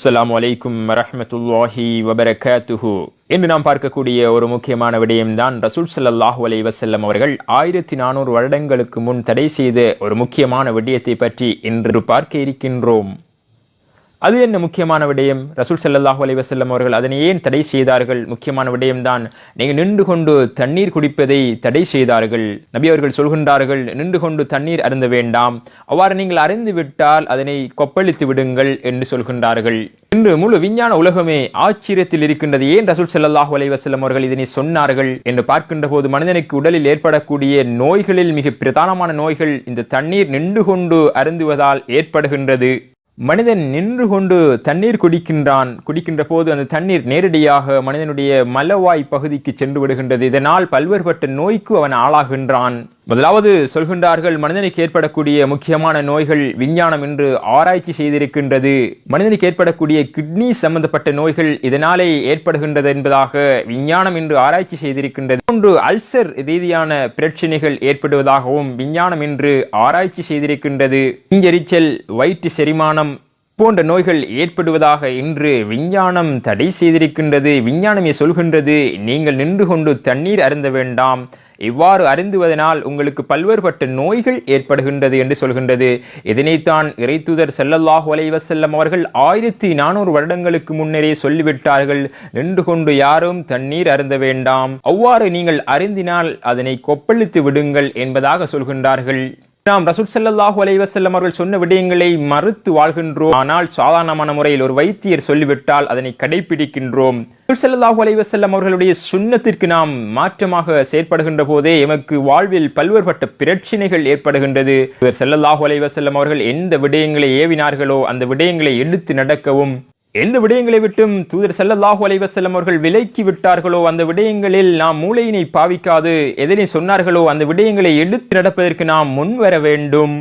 அஸ்லாம் வலைக்கும் வரஹ்மத்துல்லாஹி வபரகாத்துஹு. இன்று நாம் பார்க்கக்கூடிய ஒரு முக்கியமான விடயம்தான் ரசூல் சல்லாஹூ அலை வசல்லம் அவர்கள் ஆயிரத்தி நானூறு வருடங்களுக்கு முன் தடை செய்த ஒரு முக்கியமான விடயத்தை பற்றி இன்று பார்க்க இருக்கின்றோம். அது என்ன முக்கியமான விடயம்? ரசூல் செல்லல்லாஹு அலைஹி வஸல்லம் அவர்கள் அதனை ஏன் தடை செய்தார்கள்? முக்கியமான விடயம்தான் நீங்கள் நின்று கொண்டு தண்ணீர் குடிப்பதை தடை செய்தார்கள். நபி அவர்கள் சொல்கின்றார்கள் நின்று கொண்டு தண்ணீர் அருந்த வேண்டாம். அவ்வாறு நீங்கள் அறிந்து விட்டால் அதனை கொப்பளித்து விடுங்கள் என்று சொல்கின்றார்கள். இன்று முழு விஞ்ஞான உலகமே ஆச்சரியத்தில் இருக்கின்றது ஏன் ரசூல் செல்லல்லாஹு அலைஹி வஸல்லம் அவர்கள் இதனை சொன்னார்கள் என்று பார்க்கின்ற போது மனிதனுக்கு உடலில் ஏற்படக்கூடிய நோய்களில் மிக பிரதானமான நோய்கள் இந்த தண்ணீர் நின்று கொண்டு அருந்துவதால் ஏற்படுகின்றது. மனிதன் நின்று கொண்டு தண்ணீர் குடிக்கின்றான். குடிக்கின்ற போது அந்த தண்ணீர் நேரடியாக மனிதனுடைய மலவாய் பகுதிக்கு சென்று விடுகின்றது. இதனால் பல்வேறுபட்ட நோய்க்கு அவன் ஆளாகின்றான். முதலாவது சொல்கின்றார்கள் மனிதனுக்கு ஏற்படக்கூடிய முக்கியமான நோய்கள் விஞ்ஞானம் என்று ஆராய்ச்சி செய்திருக்கின்றது. மனிதனுக்கு ஏற்படக்கூடிய கிட்னி சம்பந்தப்பட்ட நோய்கள் இதனாலே ஏற்படுகின்றது என்பதாக விஞ்ஞானம் என்று ஆராய்ச்சி செய்திருக்கின்றது. ஒன்று அல்சர் ரீதியான பிரச்சனைகள் ஏற்படுவதாகவும் விஞ்ஞானம் என்று ஆராய்ச்சி செய்திருக்கின்றது. இங்கெரிச்சல் வயிற்று செரிமானம் போன்ற நோய்கள் ஏற்படுவதாக இன்று விஞ்ஞானம் தடை செய்திருக்கின்றது. விஞ்ஞானமே சொல்கின்றது நீங்கள் நின்று கொண்டு தண்ணீர் அருந்த வேண்டாம். இவ்வாறு அருந்துவதனால் உங்களுக்கு பல்வேறுபட்ட நோய்கள் ஏற்படுகின்றது என்று சொல்கின்றது. இதனைத்தான் இறைத்துதர் செல்லல்லாஹு அலைவசல்லம் அவர்கள் ஆயிரத்தி நானூறு வருடங்களுக்கு முன்னரே சொல்லிவிட்டார்கள். நின்று கொண்டு யாரும் தண்ணீர் அருந்த வேண்டாம். அவ்வாறு நீங்கள் அருந்தினால் அதனை கொப்பளித்து விடுங்கள் என்பதாக சொல்கின்றார்கள். நாம் ரசூல் செல்லல்லாஹு அலைவசல்லம் அவர்கள் சொன்ன விடயங்களை மறுத்து வாழ்கின்றோம். ஆனால் சாதாரணமான முறையில் ஒரு வைத்தியர் சொல்லிவிட்டால் அதனை கடைபிடிக்கின்றோம் ரசூல் ஸல்லல்லாஹு அலைஹி அவர்களுடைய சுண்ணத்திற்கு நாம் மாற்றமாக செயற்படுகின்ற போதே எமக்கு வாழ்வில் பல்வேறுபட்ட பிரச்சனைகள் ஏற்படுகின்றது. இவர் செல்லல்லாஹு அலைவசல்லம் அவர்கள் எந்த விடயங்களை ஏவினார்களோ அந்த விடயங்களை எடுத்து நடக்கவும் எந்த விடயங்களை விட்டும் தூதர் செல்லல்லாஹு அலைவசல்லம் அவர்கள் விலக்கி விட்டார்களோ அந்த விடயங்களில் நாம் மூளையினை பாவிக்காது. எதனை சொன்னார்களோ அந்த விடயங்களை எடுத்து நடப்பதற்கு நாம் முன்வர வேண்டும்.